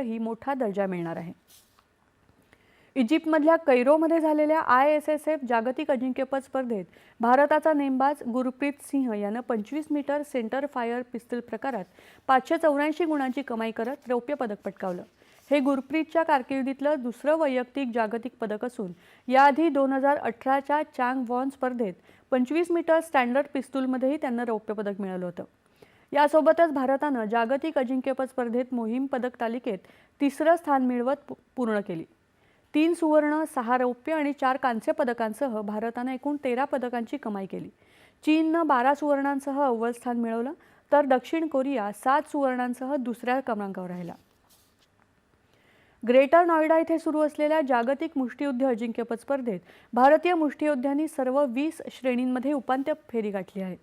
ही मोठा दर्जा मिळणार आहे. इजिप्तमधल्या कैरोमध्ये झालेल्या आय एस एस एफ जागतिक अजिंक्यपद स्पर्धेत भारताचा नेमबाज गुरप्रीत सिंह यानं पंचवीस मीटर सेंटर फायर पिस्तूल प्रकारात पाचशे चौऱ्याऐंशी गुणांची कमाई करत रौप्य पदक पटकावलं. हे गुरप्रीतच्या कारकिर्दीतलं दुसरं वैयक्तिक जागतिक पदक असून याआधी दोन हजार अठराच्या चांग वॉन स्पर्धेत पंचवीस मीटर स्टँडर्ड पिस्तूलमध्येही त्यांना रौप्य पदक मिळालं होतं. यासोबतच भारतानं जागतिक अजिंक्यपद स्पर्धेत मोहीम पदक तालिकेत तिसरं स्थान मिळवत पूर्ण केली. तीन सुवर्ण सहा रौप्य आणि चार कांस्य पदकांसह भारतानं एकूण तेरा पदकांची कमाई केली. चीननं बारा सुवर्णांसह अव्वल स्थान मिळवलं तर दक्षिण कोरिया सात सुवर्णांसह दुसऱ्या क्रमांकावर राहिला. ग्रेटर नॉयडा इथे सुरू असलेल्या जागतिक मुष्टियुद्ध अजिंक्यपद स्पर्धेत भारतीय मुष्टियोद्ध्यांनी सर्व वीस श्रेणींमध्ये उपांत्य फेरी गाठली आहे.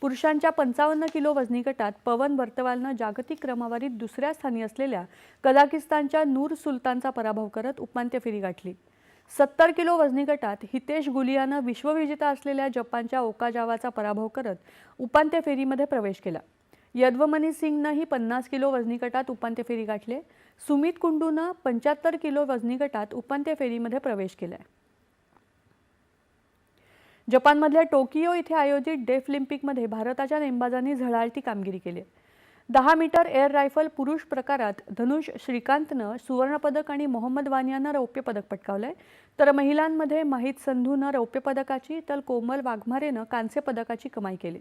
पुरुषांच्या पंचावन्न किलो वजनी गटात पवन बर्तवालनं जागतिक क्रमवारीत दुसऱ्या स्थानी असलेल्या कझाकिस्तानच्या नूर सुलतानचा पराभव करत उपांत्य फेरी गाठली. सत्तर किलो वजनी गटात हितेश गुलियानं विश्वविजेता असलेल्या जपानच्या ओकाजावाचा पराभव करत उपांत्य फेरीमध्ये प्रवेश केला. यदवमनी सिंगनंही पन्नास किलो वजनी गटात उपांत्य फेरी गाठले. सुमित कुंडूनं पंच्याहत्तर किलो वजनी गटात उपांत्य फेरीमध्ये प्रवेश केलाय. जपानमधल्या टोकियो इथे आयोजित डेफ ऑलिम्पिकमध्ये भारताच्या नेमबाजांनी झळाळती कामगिरी केली. दहा मीटर एअर रायफल पुरुष प्रकारात धनुष श्रीकांतनं सुवर्णपदक आणि मोहम्मद वानियानं रौप्य पदक पटकावलंय. तर महिलांमध्ये माहीत संधूनं रौप्य पदकाची तर कोमल वाघमारेनं कांस्य पदकाची कमाई केली.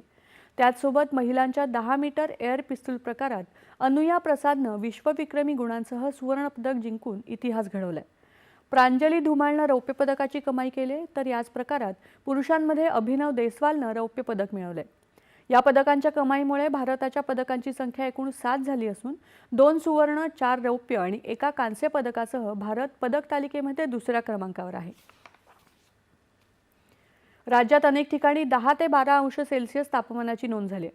त्याचसोबत महिलांच्या दहा मीटर एअर पिस्तूल प्रकारात अनुया प्रसादनं विश्वविक्रमी गुणांसह सुवर्णपदक जिंकून इतिहास घडवलाय. प्रांजली धुमाळनं रौप्य पदकाची कमाई केली तर याच प्रकारात पुरुषांमध्ये अभिनव देसवालनं रौप्य पदक मिळवले या पदकांच्या कमाईमुळे भारताच्या पदकांची संख्या एकूण सात झाली असून दोन सुवर्ण चार रौप्य आणि एका कांस्य पदकासह भारत पदक तालिकेमध्ये दुसऱ्या क्रमांकावर आहे. राज्यात अनेक ठिकाणी दहा ते बारा अंश सेल्सिअस तापमानाची नोंद झाली